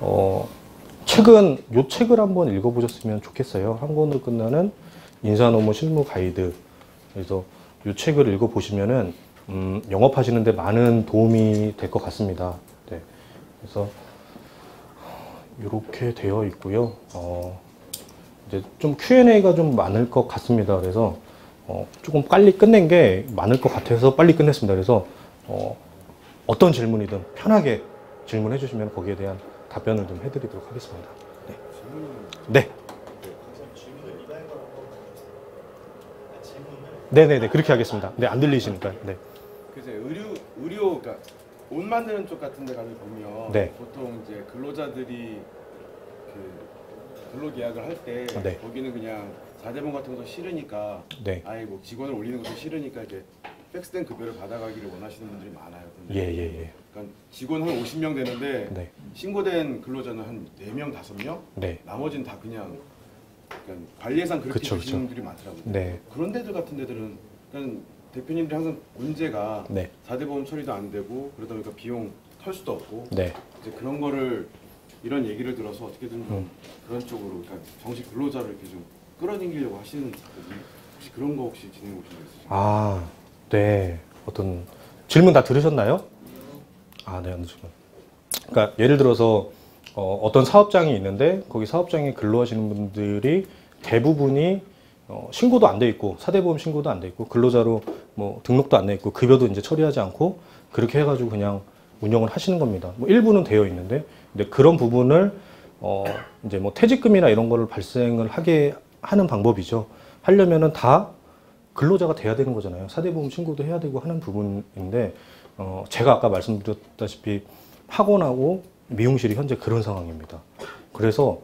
어, 책은 요 책을 한번 읽어보셨으면 좋겠어요. 한 권으로 끝나는 인사노무 실무 가이드. 그래서 요 책을 읽어보시면은 음, 영업하시는데 많은 도움이 될 것 같습니다. 네. 그래서 이렇게 되어 있고요. 어, 이제 좀 Q&A가 좀 많을 것 같습니다. 그래서 어, 조금 빨리 끝낸 게 많을 것 같아서 빨리 끝냈습니다. 그래서 어, 어떤 질문이든 편하게 질문해 주시면 거기에 대한 답변을 좀 해드리도록 하겠습니다. 네. 네. 네네네 그렇게 하겠습니다. 네 안 들리시니까. 네. 그래서 의류 의료 그러니까 옷 만드는 쪽 같은 데 가서 보면 네. 보통 이제 근로자들이 그 근로 계약을 할때 네. 거기는 그냥 자대본 같은 것도 싫으니까 네. 아예 뭐 직원을 올리는 것도 싫으니까 이제 팩스된 급여를 받아가기를 원하시는 분들이 많아요. 예, 예, 예. 그러니까 직원 한 50명 되는데 네. 신고된 근로자는 한 4명, 5명? 네. 나머지는 다 그냥 그러니까 관리 예산 그렇게 그쵸, 주시는 그쵸. 분들이 많더라고요. 네. 그런 데들 같은 데들은 그러니까 대표님들이 항상 문제가 네. 4대 보험 처리도 안 되고 그러다 보니까 비용 털 수도 없고 네. 이제 그런 거를 이런 얘기를 들어서 어떻게든 좀 음. 그런 쪽으로 그러니까 정식 근로자를 이렇게 좀 끌어당기려고 하시는. 혹시 그런 거 혹시 진행해 보신 적 있으신가요? 아, 네. 어떤 질문 다 들으셨나요? 아, 네, 안 지금. 그러니까 예를 들어서 어, 어떤 사업장이 있는데 거기 사업장에 근로하시는 분들이 대부분이 어, 신고도 안 돼 있고 사대보험 신고도 안 돼 있고 근로자로 뭐 등록도 안 돼 있고 급여도 이제 처리하지 않고 그렇게 해가지고 그냥 운영을 하시는 겁니다. 뭐 일부는 되어 있는데 근데 그런 부분을 어, 이제 뭐 퇴직금이나 이런 거를 발생을 하게 하는 방법이죠. 하려면은 다 근로자가 돼야 되는 거잖아요. 사대보험 신고도 해야 되고 하는 부분인데 어, 제가 아까 말씀드렸다시피 학원하고 미용실이 현재 그런 상황입니다. 그래서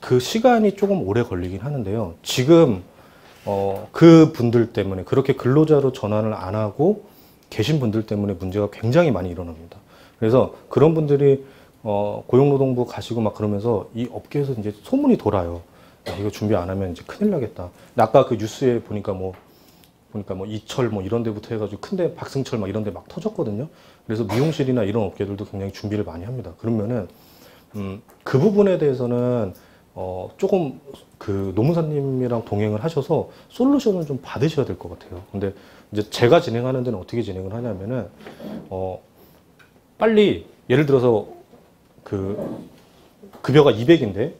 그 시간이 조금 오래 걸리긴 하는데요. 지금 어, 그 분들 때문에 그렇게 근로자로 전환을 안 하고 계신 분들 때문에 문제가 굉장히 많이 일어납니다. 그래서 그런 분들이 어, 고용노동부 가시고 막 그러면서 이 업계에서 이제 소문이 돌아요. 야, 이거 준비 안 하면 이제 큰일 나겠다. 아까 그 뉴스에 보니까 뭐 보니까 뭐 이철 뭐 이런 데부터 해가지고 큰데 박승철 막 이런 데 막 터졌거든요. 그래서 미용실이나 이런 업계들도 굉장히 준비를 많이 합니다. 그러면은 음, 그 부분에 대해서는 어, 조금 그 노무사님이랑 동행을 하셔서 솔루션을 좀 받으셔야 될 것 같아요. 근데 이제 제가 진행하는 데는 어떻게 진행을 하냐면은 어, 빨리 예를 들어서 그 급여가 200인데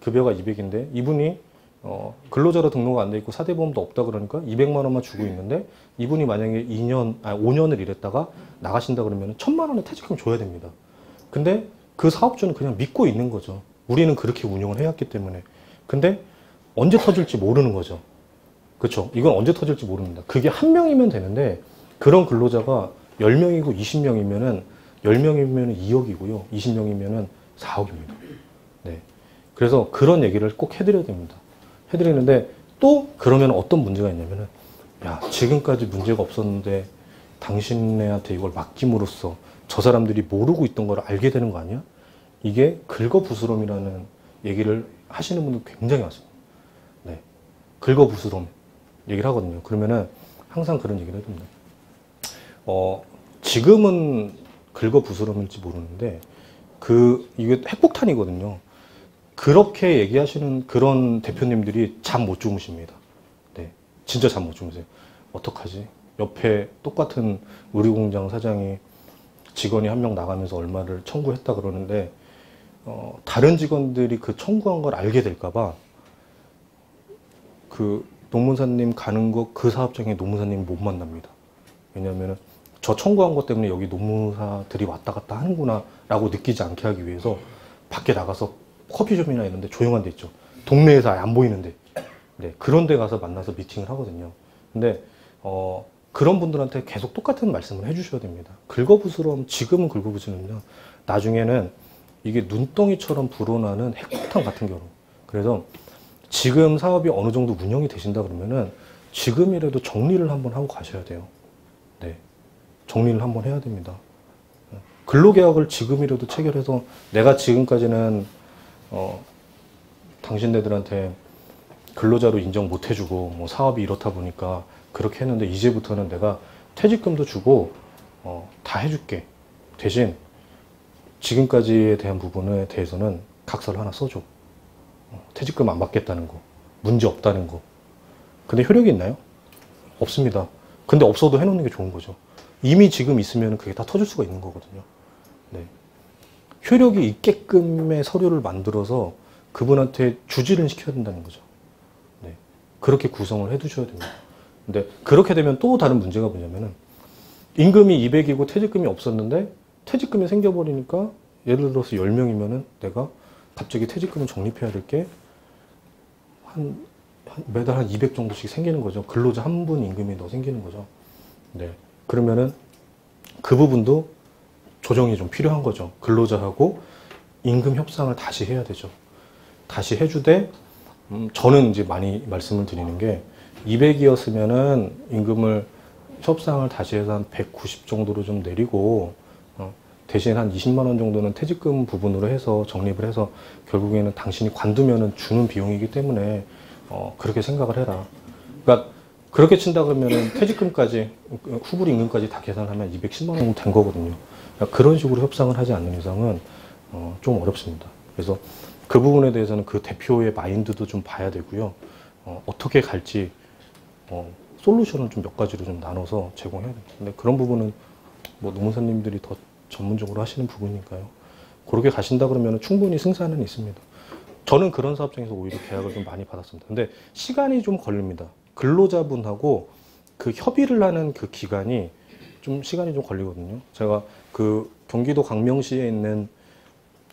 급여가 200인데 이분이 어, 근로자로 등록 안돼 있고 사대보험도 없다 그러니까 200만 원만 주고 있는데 이분이 만약에 2년 아 5년을 일했다가 나가신다 그러면 1000만 원의 퇴직금 줘야 됩니다. 근데 그 사업주는 그냥 믿고 있는 거죠. 우리는 그렇게 운영을 해왔기 때문에. 근데 언제 터질지 모르는 거죠. 그렇죠. 이건 언제 터질지 모릅니다. 그게 한 명이면 되는데 그런 근로자가 10명이고 20명이면은 10명이면 2억이고요. 20명이면은 4억입니다. 네. 그래서 그런 얘기를 꼭 해드려야 됩니다. 해드리는데 또 그러면 어떤 문제가 있냐면은 야 지금까지 문제가 없었는데 당신네한테 이걸 맡김으로써 저 사람들이 모르고 있던 걸 알게 되는 거 아니야? 이게 긁어부스럼이라는 얘기를 하시는 분들 굉장히 많습니다. 네. 긁어부스럼 얘기를 하거든요. 그러면은 항상 그런 얘기를 해줍니다. 어, 지금은 긁어부스럼일지 모르는데 그 이게 핵폭탄이거든요. 그렇게 얘기하시는 그런 대표님들이 잠 못 주무십니다. 네. 진짜 잠 못 주무세요. 어떡하지? 옆에 똑같은 우리공장 사장이 직원이 한 명 나가면서 얼마를 청구했다 그러는데 어, 다른 직원들이 그 청구한 걸 알게 될까봐 그 노무사님 가는 거 그 사업장에 노무사님 못 만납니다. 왜냐하면 저 청구한 것 때문에 여기 노무사들이 왔다 갔다 하는구나 라고 느끼지 않게 하기 위해서 밖에 나가서 커피숍이나 이런 데 조용한 데 있죠. 동네에서 아예 안 보이는데. 네, 그런 데 가서 만나서 미팅을 하거든요. 근데, 어, 그런 분들한테 계속 똑같은 말씀을 해주셔야 됩니다. 긁어부스럼, 지금은 긁어부스럼요. 나중에는 이게 눈덩이처럼 불어나는 핵폭탄 같은 경우. 그래서 지금 사업이 어느 정도 운영이 되신다 그러면은 지금이라도 정리를 한번 하고 가셔야 돼요. 네. 정리를 한번 해야 됩니다. 근로계약을 지금이라도 체결해서 내가 지금까지는 어, 당신네들한테 근로자로 인정 못 해주고 뭐 사업이 이렇다 보니까 그렇게 했는데 이제부터는 내가 퇴직금도 주고 어, 다 해줄게. 대신 지금까지에 대한 부분에 대해서는 각서를 하나 써줘. 어, 퇴직금 안 받겠다는 거, 문제 없다는 거. 근데 효력이 있나요? 없습니다. 근데 없어도 해놓는 게 좋은 거죠. 이미 지금 있으면 그게 다 터질 수가 있는 거거든요. 네. 효력이 있게끔의 서류를 만들어서 그분한테 주지를 시켜야 된다는 거죠. 네. 그렇게 구성을 해 두셔야 됩니다. 근데 그렇게 되면 또 다른 문제가 뭐냐면은 임금이 200이고 퇴직금이 없었는데 퇴직금이 생겨버리니까 예를 들어서 10명이면은 내가 갑자기 퇴직금을 적립해야 될 게 한, 한 매달 한 200 정도씩 생기는 거죠. 근로자 한 분 임금이 더 생기는 거죠. 네. 그러면은 그 부분도 조정이 좀 필요한 거죠. 근로자하고 임금 협상을 다시 해야 되죠. 다시 해주되 음, 저는 이제 많이 말씀을 드리는 게 200이었으면은 임금을 협상을 다시 해서 한 190 정도로 좀 내리고 어, 대신 한 20만 원 정도는 퇴직금 부분으로 해서 적립을 해서 결국에는 당신이 관두면은 주는 비용이기 때문에 어, 그렇게 생각을 해라. 그러니까 그렇게 친다 그러면은 퇴직금까지 후불 임금까지 다 계산하면 210만 원 된 거거든요. 그러니까 그런 식으로 협상을 하지 않는 이상은 어, 좀 어렵습니다. 그래서 그 부분에 대해서는 그 대표의 마인드도 좀 봐야 되고요. 어, 어떻게 갈지 어, 솔루션을 좀 몇 가지로 좀 나눠서 제공해야 됩니다. 근데 그런 부분은 뭐 노무사님들이 더 전문적으로 하시는 부분이니까요. 그렇게 가신다 그러면 충분히 승산은 있습니다. 저는 그런 사업장에서 오히려 계약을 좀 많이 받았습니다. 근데 시간이 좀 걸립니다. 근로자분하고 그 협의를 하는 그 기간이 좀 시간이 좀 걸리거든요. 제가 그 경기도 광명시에 있는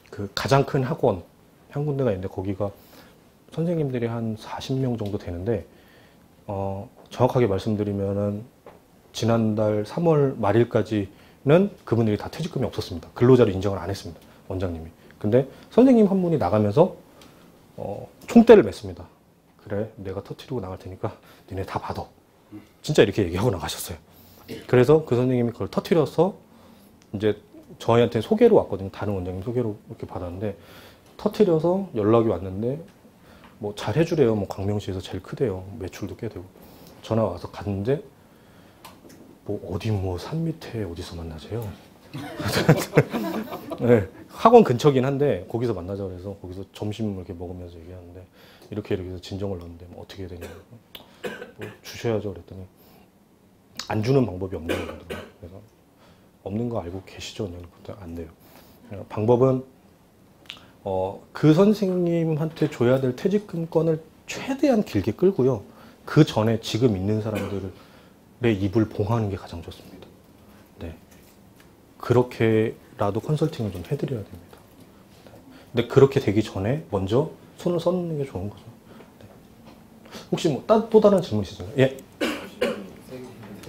그 가장 큰 학원 한 군데가 있는데 거기가 선생님들이 한 40명 정도 되는데 어, 정확하게 말씀드리면은 지난달 3월 말일까지는 그분들이 다 퇴직금이 없었습니다. 근로자로 인정을 안 했습니다. 원장님이. 근데 선생님 한 분이 나가면서 어, 총대를 맸습니다. 그래, 내가 터트리고 나갈 테니까 니네 다 받아. 진짜 이렇게 얘기하고 나가셨어요. 그래서 그 선생님이 그걸 터트려서 이제 저희한테 소개로 왔거든요. 다른 원장님 소개로 이렇게 받았는데 터트려서 연락이 왔는데 뭐 잘 해주래요. 뭐 광명시에서 제일 크대요. 매출도 꽤 되고 전화 와서 갔는데 뭐 어디 뭐 산 밑에 어디서 만나세요? 네, 학원 근처긴 한데 거기서 만나자 그래서 거기서 점심 이렇게 먹으면서 얘기하는데 이렇게 이렇게 해서 진정을 넣는데 뭐 어떻게 해야 되냐고 뭐 주셔야죠 그랬더니 안 주는 방법이 없는 거거든요. 그래서 없는 거 알고 계시죠? 그때 안 돼요. 어, 방법은 어, 그 선생님한테 줘야 될 퇴직금권을 최대한 길게 끌고요. 그 전에 지금 있는 사람들의 입을 봉하는 게 가장 좋습니다. 네. 그렇게라도 컨설팅을 좀 해드려야 됩니다. 네. 근데 그렇게 되기 전에 먼저 손을 써놓는 게 좋은 거죠. 네. 혹시 뭐 또 다른 질문 있으신가요? 예.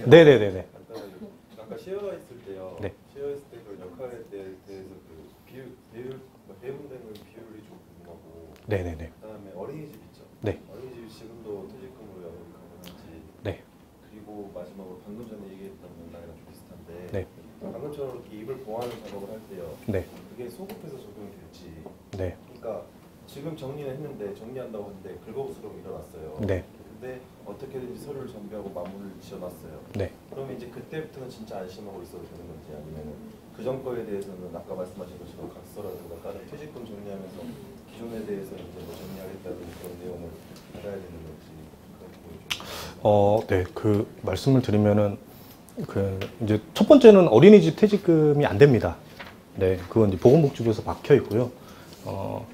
네네네네. 아까 있을 때요. 네. 시어했을 때 그 역할에 대- 대해서 그 비율, 비율, 뭐 해운되는 비율이 좀 궁금하고. 네네네. 그다음에 어린이집 있죠. 네. 어린이집이 지금도 퇴직금으로 영업이 가능한지. 네. 그리고 마지막으로 방금 전에 얘기했던 좀 비슷한데. 네. 방금처럼 이렇게 입을 보호하는 작업을 할 때요. 네. 그게 소급해서 적용이 될지. 네. 그러니까 지금 정리는 했는데 정리한다고 했는데 긁어부스러움 일어났어요. 네. 근데 어떻게든지 서류를 정비하고 마무리를 지어놨어요. 네. 그러면 이제 그때부터는 진짜 안심하고 있어도 되는 건지 아니면 그전 거에 대해서는 아까 말씀하신 것처럼 각서라든가 다른 퇴직금 정리하면서 기존에 대해서 이제 뭐 정리하겠다는 그런 내용을 받아야 되는 건지 어, 네. 그 말씀을 드리면은 그 이제 첫 번째는 어린이집 퇴직금이 안 됩니다. 네. 그건 이제 보건복지부에서 막혀 있고요. 어,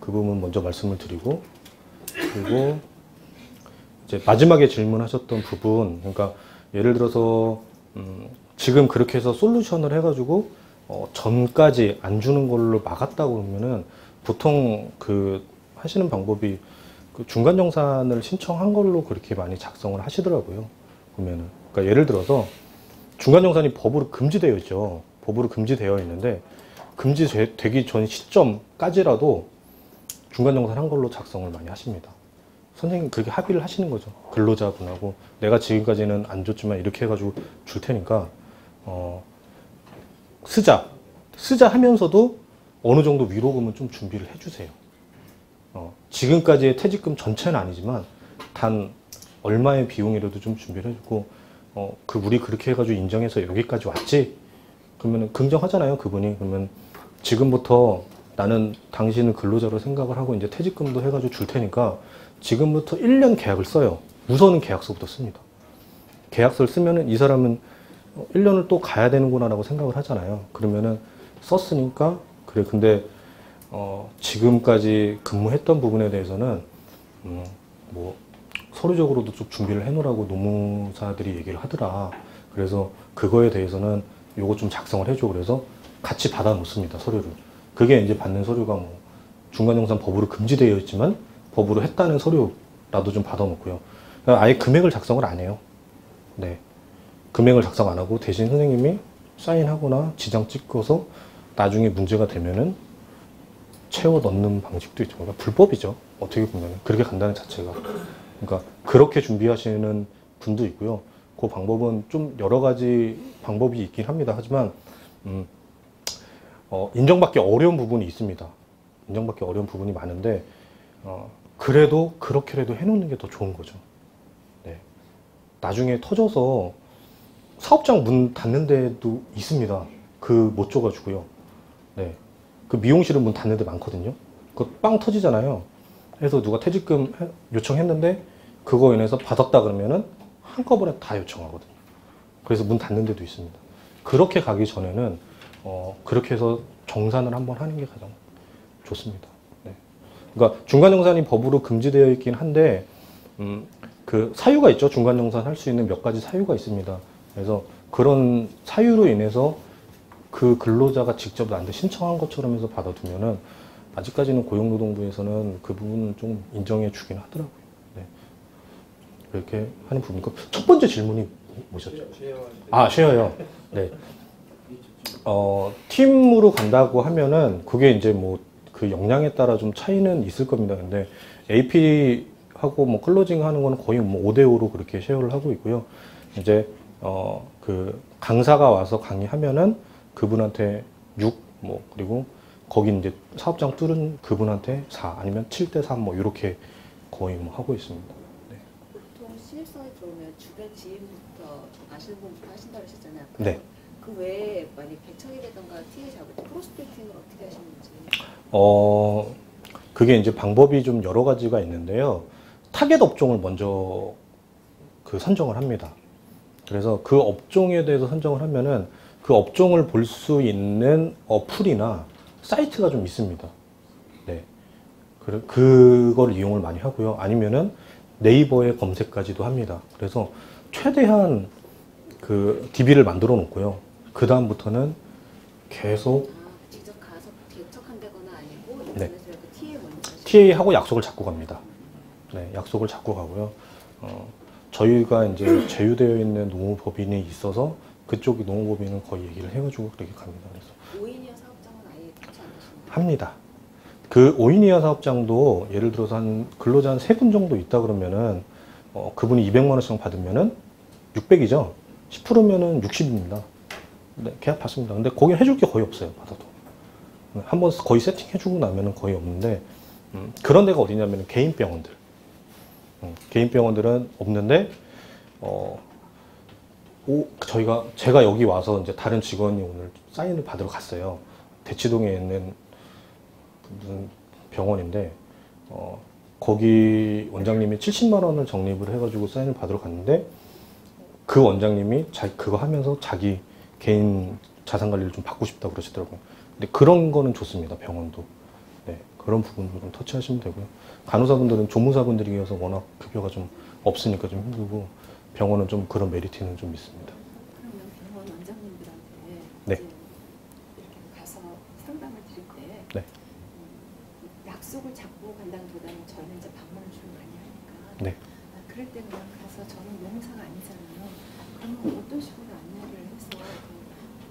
그 부분 먼저 말씀을 드리고 그리고 이제 마지막에 질문하셨던 부분 그러니까 예를 들어서 음, 지금 그렇게 해서 솔루션을 해가지고 어, 전까지 안 주는 걸로 막았다고 그러면은 보통 그 하시는 방법이 그 중간 정산을 신청한 걸로 그렇게 많이 작성을 하시더라고요. 보면은 그러니까 예를 들어서 중간 정산이 법으로 금지되어 있죠. 법으로 금지되어 있는데 금지되기 전 시점까지라도 중간 정산 한 걸로 작성을 많이 하십니다. 선생님 그렇게 합의를 하시는 거죠. 근로자분하고 내가 지금까지는 안 줬지만 이렇게 해가지고 줄 테니까 어, 쓰자 쓰자 하면서도 어느 정도 위로금은 좀 준비를 해주세요. 어, 지금까지의 퇴직금 전체는 아니지만 단 얼마의 비용이라도 좀 준비를 해주고 어, 그 우리 그렇게 해가지고 인정해서 여기까지 왔지 그러면 긍정하잖아요, 그분이. 그러면 지금부터 나는 당신을 근로자로 생각을 하고 이제 퇴직금도 해가지고 줄 테니까 지금부터 1년 계약을 써요. 우선은 계약서부터 씁니다. 계약서를 쓰면은 이 사람은 1년을 또 가야 되는구나 라고 생각을 하잖아요. 그러면은 썼으니까 그래. 근데 어, 지금까지 근무했던 부분에 대해서는 음, 뭐 서류적으로도 좀 준비를 해놓으라고 노무사들이 얘기를 하더라. 그래서 그거에 대해서는 요거 좀 작성을 해줘. 그래서 같이 받아 놓습니다. 서류를. 그게 이제 받는 서류가 뭐 중간영산 법으로 금지되어 있지만 법으로 했다는 서류라도 좀 받아 놓고요. 그러니까 아예 금액을 작성을 안 해요. 네. 금액을 작성 안 하고 대신 선생님이 사인하거나 지장 찍어서 나중에 문제가 되면은 채워 넣는 방식도 있죠. 그러니까 불법이죠. 어떻게 보면 그렇게 간다는 자체가. 그러니까 그렇게 준비하시는 분도 있고요. 그 방법은 좀 여러 가지 방법이 있긴 합니다. 하지만 음, 어, 인정받기 어려운 부분이 있습니다. 인정받기 어려운 부분이 많은데 어, 그래도 그렇게라도 해놓는 게 더 좋은 거죠. 네. 나중에 터져서 사업장 문 닫는 데도 있습니다. 그 못 줘가지고요. 네. 그 미용실은 문 닫는 데 많거든요. 그 빵 터지잖아요. 해서 누가 퇴직금 해- 요청했는데 그거 인해서 받았다 그러면은 한꺼번에 다 요청하거든요. 그래서 문 닫는 데도 있습니다. 그렇게 가기 전에는 어, 그렇게 해서 정산을 한번 하는 게 가장 좋습니다. 네. 그러니까 중간 정산이 법으로 금지되어 있긴 한데 음, 그 사유가 있죠. 중간 정산 할 수 있는 몇 가지 사유가 있습니다. 그래서 그런 사유로 인해서 그 근로자가 직접 나한테 신청한 것처럼 해서 받아두면은 아직까지는 고용노동부에서는 그 부분은 좀 인정해 주긴 하더라고요. 네. 그렇게 하는 부분이고 첫 번째 질문이 뭐셨죠? 아 쉐어요. 네. 어 팀으로 간다고 하면은 그게 이제 뭐 그 역량에 따라 좀 차이는 있을 겁니다. 근데 AP 하고 뭐 클로징 하는 거는 거의 뭐 5대 5로 그렇게 쉐어를 하고 있고요. 이제 어 그 강사가 와서 강의하면은 그분한테 6, 뭐 그리고 거기 이제 사업장 뚫은 그분한테 4 아니면 7대 3 뭐 이렇게 거의 뭐 하고 있습니다. 네. 보통 신입사원이 들어오면 주변 지인부터 아시는 분부터 하신다고 하셨잖아요. 네. 그 외에 만약 개척이라던가 TA 때 프로스펙팅을 어떻게 하시는지. 어, 그게 이제 방법이 좀 여러 가지가 있는데요. 타겟 업종을 먼저 그 선정을 합니다. 그래서 그 업종에 대해서 선정을 하면은 그 업종을 볼 수 있는 어플이나 사이트가 좀 있습니다. 네. 그래, 그걸 이용을 많이 하고요. 아니면은 네이버에 검색까지도 합니다. 그래서 최대한 그 DB를 만들어 놓고요. 그 다음부터는 계속 아, 직접 가서 개척한다거나 아니고 네. 그 TA. TA하고 약속을 잡고 갑니다. 네, 약속을 잡고 가고요. 어, 저희가 이제 제휴되어 있는 노무법인이 있어서 그쪽이 노무법인은 거의 얘기를 해가지고 그렇게 갑니다. 그래서 오인이어 사업장은 아예 안 하시나요? 합니다. 그 오이니아 사업장도 예를 들어서 한 근로자 한 세 분 정도 있다 그러면은 어, 그분이 200만 원씩 받으면은 600이죠. 10%면은 60입니다. 네, 계약 받습니다. 근데 거기 해줄 게 거의 없어요. 받아도. 한 번 거의 세팅해주고 나면은 거의 없는데 음, 그런 데가 어디냐면 개인 병원들. 음, 개인 병원들은 없는데 어, 오, 저희가 제가 여기 와서 이제 다른 직원이 오늘 사인을 받으러 갔어요. 대치동에 있는 무슨 병원인데 어, 거기 원장님이 70만 원을 적립을 해가지고 사인을 받으러 갔는데 그 원장님이 자, 그거 하면서 자기 개인 자산 관리를 좀 받고 싶다 고 그러시더라고요. 근데 그런 거는 좋습니다. 병원도. 네, 그런 부분도 좀 터치하시면 되고요. 간호사분들은 조무사분들이어서 워낙 급여가 좀 없으니까 좀 힘들고 병원은 좀 그런 메리트는 좀 있습니다. 그러면 병원 원장님들한테 네. 이렇게 가서 상담을 드릴 때 네. 음, 약속을 잡고 간다기보다는 저희는 이제 방문을 좀 많이 하니까 네. 아, 그럴 때 그냥 가서 저는 노무사가 아니잖아요. 그러면 어떤 식으로 안내를 해서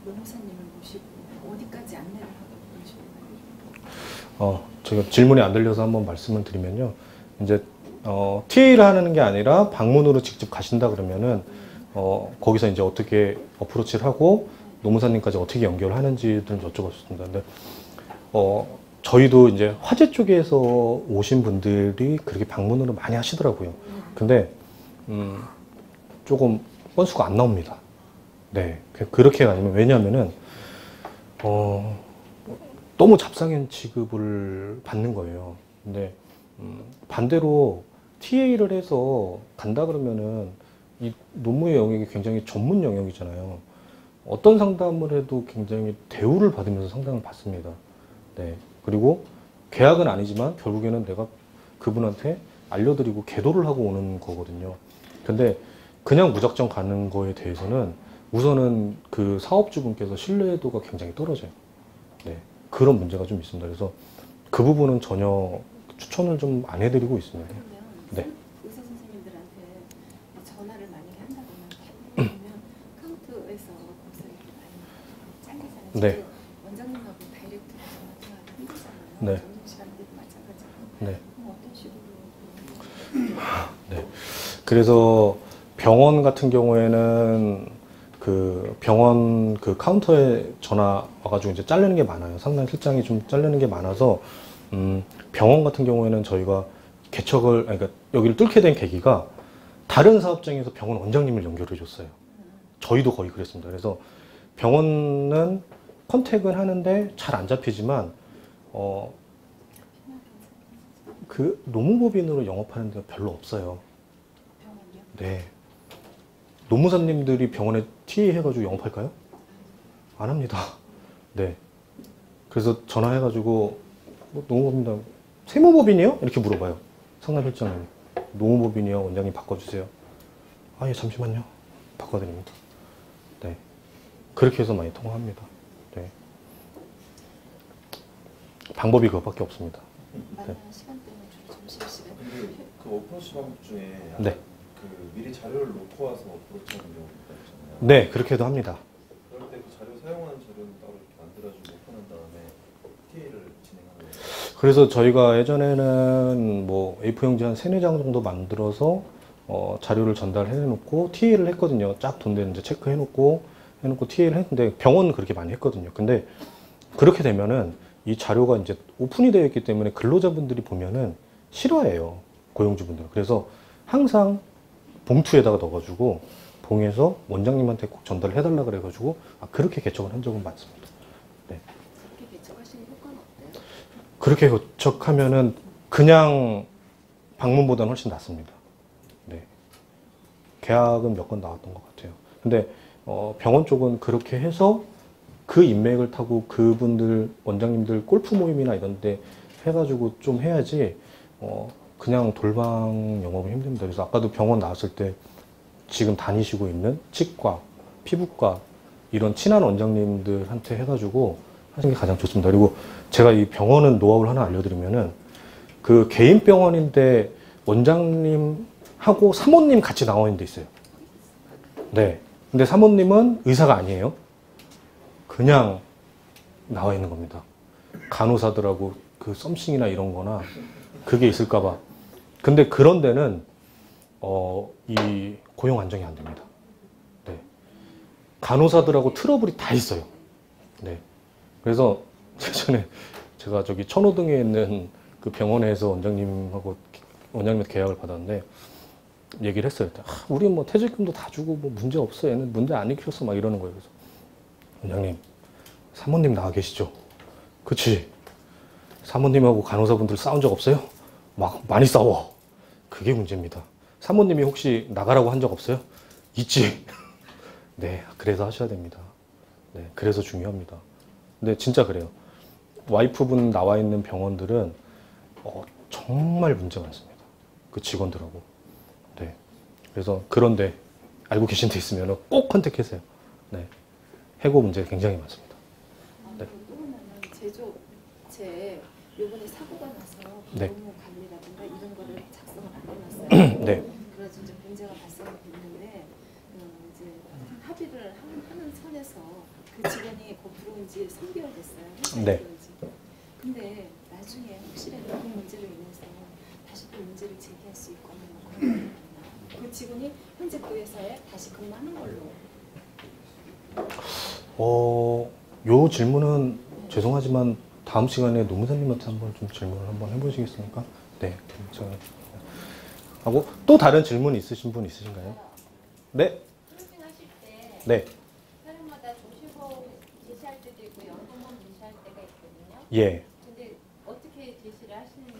그 노무사님을 모시고 어디까지 안내를 하고 해주세요? 어, 제가 질문이 안 들려서 한번 말씀을 드리면요. 이제 어, TA를 하는 게 아니라 방문으로 직접 가신다 그러면은 어, 거기서 이제 어떻게 어프로치를 하고 노무사님까지 어떻게 연결을 하는지를 여쭤봤습니다. 근데 어, 저희도 이제 화재 쪽에서 오신 분들이 그렇게 방문으로 많이 하시더라고요. 근데 음, 조금 건수가 안 나옵니다. 네, 그- 그렇게 아니면 왜냐하면은 어, 너무 잡상한 취급을 받는 거예요. 근데 음, 반대로 TA를 해서 간다 그러면은 이 논문의 영역이 굉장히 전문 영역이잖아요. 어떤 상담을 해도 굉장히 대우를 받으면서 상담을 받습니다. 네. 그리고 계약은 아니지만 결국에는 내가 그분한테 알려드리고 계도를 하고 오는 거거든요. 근데 그냥 무작정 가는 거에 대해서는 우선은 그 사업주분께서 신뢰도가 굉장히 떨어져요. 네. 그런 문제가 좀 있습니다. 그래서 그 부분은 전혀 추천을 좀 안 해드리고 있습니다. 네. 선- 의사 선생님들한테 전화를 만약에 한다거나 카운트에서 많이 잘리잖아요. 네. 원장님하고 다이렉트로 전화 힘들잖아요. 네. 점심시간 마찬가지고. 네. 어떤 식으로 그래서 병원 같은 경우에는 그 병원 그 카운터에 전화 와가지고 이제 자르는 게 많아요. 상당 실장이 좀 자르는 게 많아서 음, 병원 같은 경우에는 저희가 개척을 그러니까 여기를 뚫게 된 계기가 다른 사업장에서 병원 원장님을 연결해 줬어요. 저희도 거의 그랬습니다. 그래서 병원은 컨택은 하는데 잘 안 잡히지만 어, 그 노무법인으로 영업하는 데가 별로 없어요. 네. 노무사님들이 병원에 TA 해가지고 영업할까요? 안 합니다. 네. 그래서 전화해가지고, 뭐, 노무법인다. 세무법인이요? 이렇게 물어봐요. 상담실장님. 노무법인이요. 원장님 바꿔주세요. 아, 예, 잠시만요. 바꿔드립니다. 네. 그렇게 해서 많이 통화합니다. 네. 방법이 그것밖에 없습니다. 시간대는 주로 점심시간. 근데 그 중에 네. 그 미리 자료를 놓고 와서 어프로치 하는 경우가 있잖아요. 네, 그렇게도 합니다. 그럴 때 그 자료 사용하는 자료는 따로 이렇게 만들어주고 오픈한 다음에 TA를 진행하는. 그래서 저희가 예전에는 뭐 A4용지 한 세네 장 정도 만들어서 어, 자료를 전달해 놓고 TA를 했거든요. 쫙 돈데 이제 체크해 놓고 해 놓고 TA를 했는데 병원은 그렇게 많이 했거든요. 근데 그렇게 되면은 이 자료가 이제 오픈이 되어 있기 때문에 근로자분들이 보면은 싫어해요. 고용주분들. 그래서 항상 봉투에다가 넣어가지고 봉해서 원장님한테 꼭 전달을 해달라 그래가지고 아, 그렇게 개척을 한 적은 많습니다. 그렇게 개척하시는 효과는 어때요? 그렇게 개척하면은 그냥 방문보다는 훨씬 낫습니다. 네. 계약은 몇 건 나왔던 것 같아요. 근데 어, 병원 쪽은 그렇게 해서 그 인맥을 타고 그분들 원장님들 골프 모임이나 이런데 해가지고 좀 해야지 어, 그냥 돌방 영업은 힘듭니다. 그래서 아까도 병원 나왔을 때 지금 다니시고 있는 치과, 피부과 이런 친한 원장님들한테 해가지고 하시는 게 가장 좋습니다. 그리고 제가 이 병원은 노하우를 하나 알려드리면은 그 개인 병원인데 원장님하고 사모님 같이 나와 있는 데 있어요. 네. 근데 사모님은 의사가 아니에요. 그냥 나와 있는 겁니다. 간호사들하고 그 썸씽이나 이런 거나 그게 있을까봐. 근데 그런 데는, 어, 이 고용 안정이 안 됩니다. 네. 간호사들하고 트러블이 다 있어요. 네. 그래서 예전에 제가 저기 천호동에 있는 그 병원에서 원장님하고 원장님한테 계약을 받았는데 얘기를 했어요. 아, 우리 뭐 퇴직금도 다 주고 뭐 문제 없어. 얘는 문제 안 일으켰어. 막 이러는 거예요. 그래서 원장님, 사모님 나와 계시죠? 그치? 사모님하고 간호사분들 싸운 적 없어요? 막 많이 싸워. 그게 문제입니다. 사모님이 혹시 나가라고 한 적 없어요? 있지. 네, 그래서 하셔야 됩니다. 네, 그래서 중요합니다. 근데 진짜 그래요. 와이프분 나와 있는 병원들은 어, 정말 문제가 많습니다. 그 직원들하고. 네. 그래서 그런데 알고 계신 데 있으면 꼭 컨택하세요. 네. 해고 문제가 굉장히 많습니다. 아, 네. 또 하나는 제조제 요번에 사고가 나서 네. 관리라든가 이런 거를 작성을 안 해놨어요. 네. 그래서 이제 문제가 발생이 됐는데 어, 이제 합의를 한- 하는 선에서 그 직원이 곧 들어온 지 3개월 됐어요. 네. 근데 나중에 혹시라도 그 문제로 인해서 다시 또 문제를 제기할 수 있거나. 그 직원이 현재 그 회사에 다시 근무하는 걸로 어, 요 질문은 죄송하지만 다음 시간에 노무사님한테 한번 좀 질문을 한번 해보시겠습니까? 네. 제가 하고 또 다른 질문 있으신 분 있으신가요? 네. 네. 사람마다 조식업 제시할 때도 있고 연금 예. 근데 어떻게 제시를 하시는지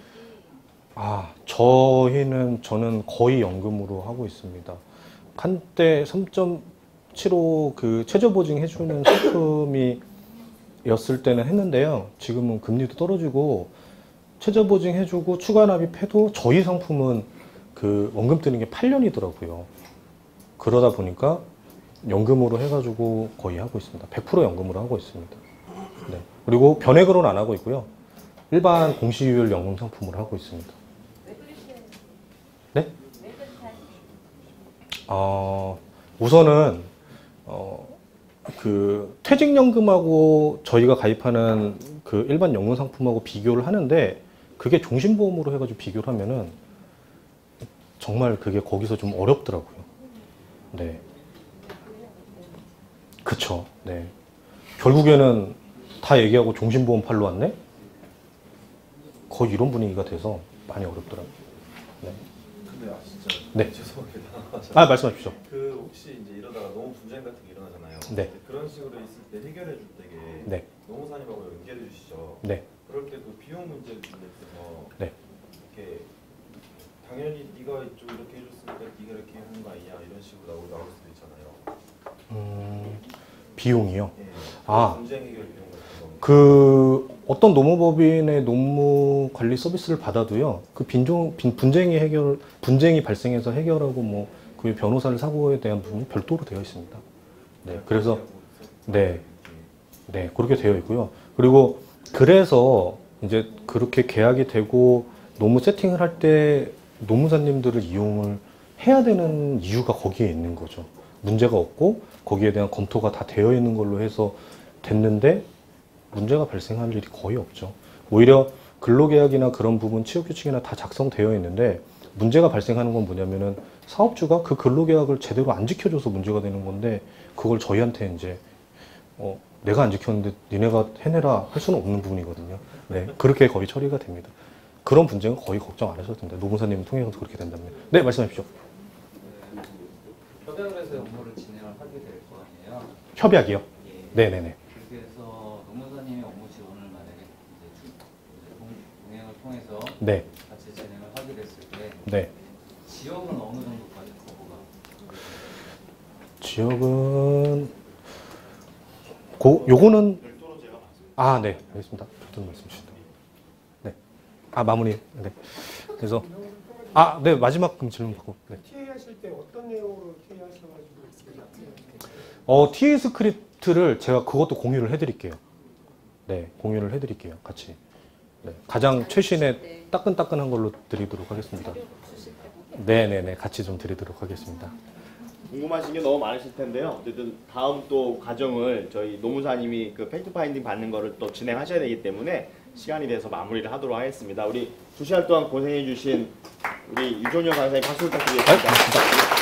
아, 저희는 저는 거의 연금으로 하고 있습니다. 한때 3.75 그 최저 보증 해 주는 상품이 였을 때는 했는데요. 지금은 금리도 떨어지고 최저 보증 해 주고 추가 납입해도 저희 상품은 그 원금 뜨는 게 8년이더라고요. 그러다 보니까 연금으로 해가지고 거의 하고 있습니다. 100% 연금으로 하고 있습니다. 네. 그리고 변액으로는 안 하고 있고요. 일반 공시유율 연금 상품으로 하고 있습니다. 네? 어, 우선은 어, 그 퇴직연금하고 저희가 가입하는 그 일반 연금 상품하고 비교를 하는데 그게 종신보험으로 해가지고 비교를 하면은 정말 그게 거기서 좀 어렵더라고요. 네. 그쵸. 네. 결국에는 다 얘기하고 종신보험 팔로 왔네? 거의 이런 분위기가 돼서 많이 어렵더라고요. 네. 근데 아 진짜 네. 죄송하게 아, 말씀해 주십시오. 그 혹시 이제 이러다가 너무 분쟁 같은 게 일어나잖아요. 네. 그런 식으로 있을 때 해결해 줄 때게 네. 노무사님하고 연결해 주시죠. 네. 그럴 때 그 비용 문제에 있어서 네. 이렇게 당연히 네가 이쪽 이렇게 해줬으니까 네가 이렇게 하는 거 아니냐 이런 식으로 나올 수도 있잖아요. 음, 비용이요. 예. 아. 분쟁 해결. 그 어떤 노무법인의 노무 관리 서비스를 받아도요. 그 빈종 빈 분쟁이 해결 분쟁이 발생해서 해결하고 뭐 그 변호사를 사고에 대한 부분이 별도로 되어 있습니다. 네. 그래서 네. 네, 그렇게 되어 있고요. 그리고 그래서 이제 그렇게 계약이 되고 노무 세팅을 할 때 노무사님들을 이용을 해야 되는 이유가 거기에 있는 거죠. 문제가 없고 거기에 대한 검토가 다 되어 있는 걸로 해서 됐는데 문제가 발생할 일이 거의 없죠. 오히려 근로계약이나 그런 부분 취업규칙이나 다 작성되어 있는데 문제가 발생하는 건 뭐냐면은 사업주가 그 근로계약을 제대로 안 지켜줘서 문제가 되는 건데 그걸 저희한테 이제 어, 내가 안 지켰는데 니네가 해내라 할 수는 없는 부분이거든요. 네, 그렇게 거의 처리가 됩니다. 그런 분쟁은 거의 걱정 안 하셔도 됩니다. 노무사님 통해서 그렇게 된다면. 네, 말씀하십시오. 협약을 해서 업무를 진행을 하게 될 거 아니에요. 협약이요? 예. 네네네. 그렇게 해서 노무사님의 업무 지원을 만약에 이제 주- 이제 동- 동행을 통해서 네, 같이 진행을 하게 됐을 때 네. 지역은 어느 정도까지 커버가 지역은 고 요거는 별도로 제가 봤습니다. 아, 네, 알겠습니다. 어떤 말씀 주신다. 네. 아, 마무리. 네. 그래서 아, 네, 마지막 질문 받고. 네. TA 하실 때 어떤 내용으로 TA 하셔가지고 어, TA 스크립트를 제가 그것도 공유를 해드릴게요. 네, 공유를 해드릴게요. 같이. 네, 가장 최신의 따끈따끈한 걸로 드리도록 하겠습니다. 네, 네, 네, 같이 좀 드리도록 하겠습니다. 궁금하신 게 너무 많으실 텐데요. 어쨌든 다음 또 과정을 저희 노무사님이 그 팩트 파인딩 받는 거를 또 진행하셔야 되기 때문에 시간이 돼서 마무리를 하도록 하겠습니다. 우리 두 시간 동안 고생해 주신 우리 유종현 강사님 박수 부탁드리겠습니다. 아, 고맙습니다.